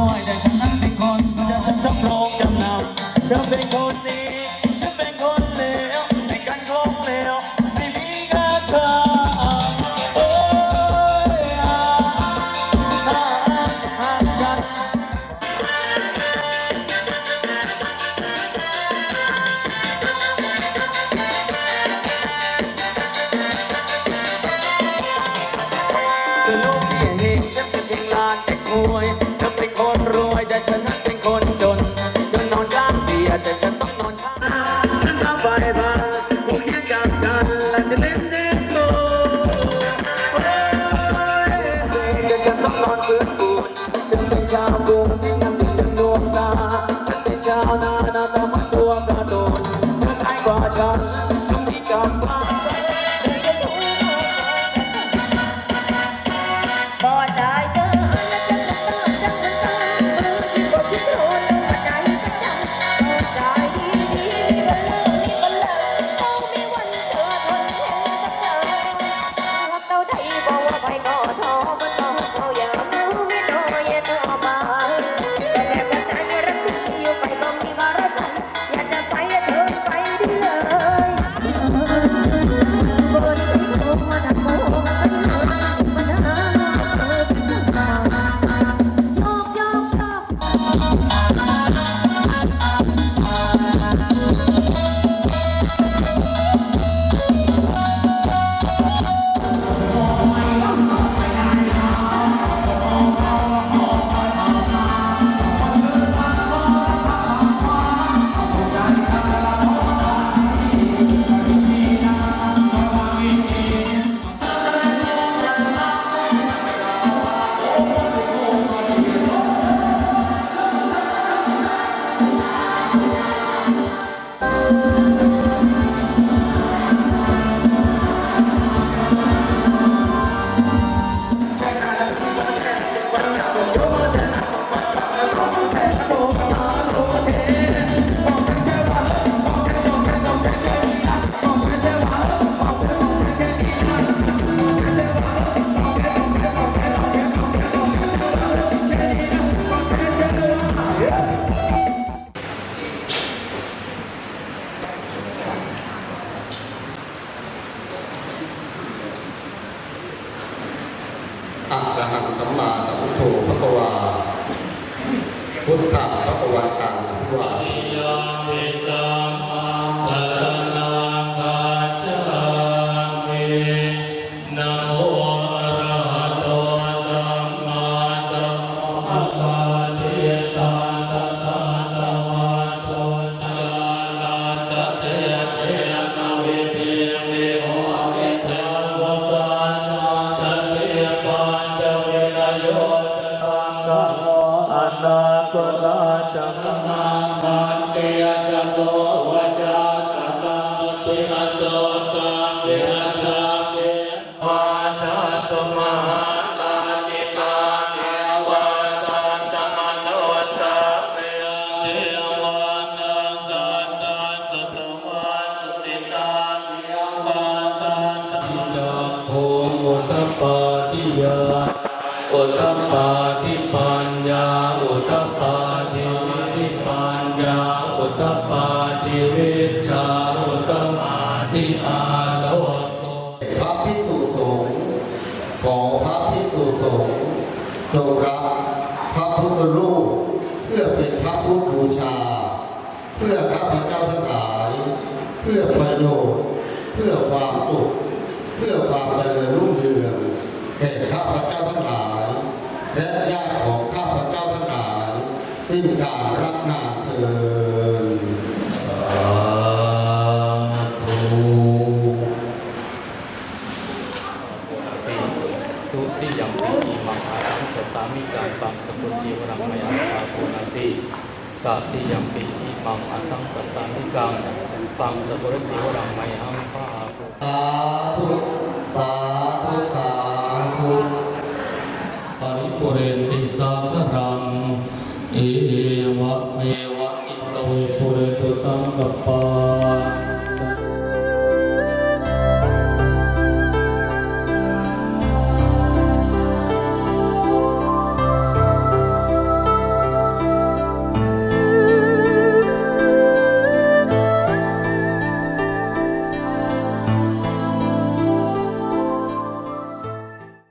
Oh, don't. สัมมาสัมพุทโธพระวาพุทธะพระวัตังพระวา ตตปาติยาอุตตปาทิปัญญาอุตตปาทิวิปัญญาอุตตปาทิวิชาอุตตปาทิอาโลโกพระพิสุสงฆ์ขอพระพิสุสงฆ์จงรับพระพุทธรูปเพื่อเป็นพระพุทธบูชา เพื่อข้าพเจ้าทั้งหลาย เพื่อประโยชน์ เพื่อความสุข เพื่อความเจ แก่ข้าพเจ้าทั้งหลาย และญาติของข้าพเจ้าทั้งหลายนิ่งการรักนานเทินสาธุตุติยมปีอิมังอารังสตามิการปังสกุลจีวรังมยังปาปุนันติตติยมปีอิมังอารังสตามิกังปังสกุลจีวรังมยังปาปุสาธุสาธุสา the Paz.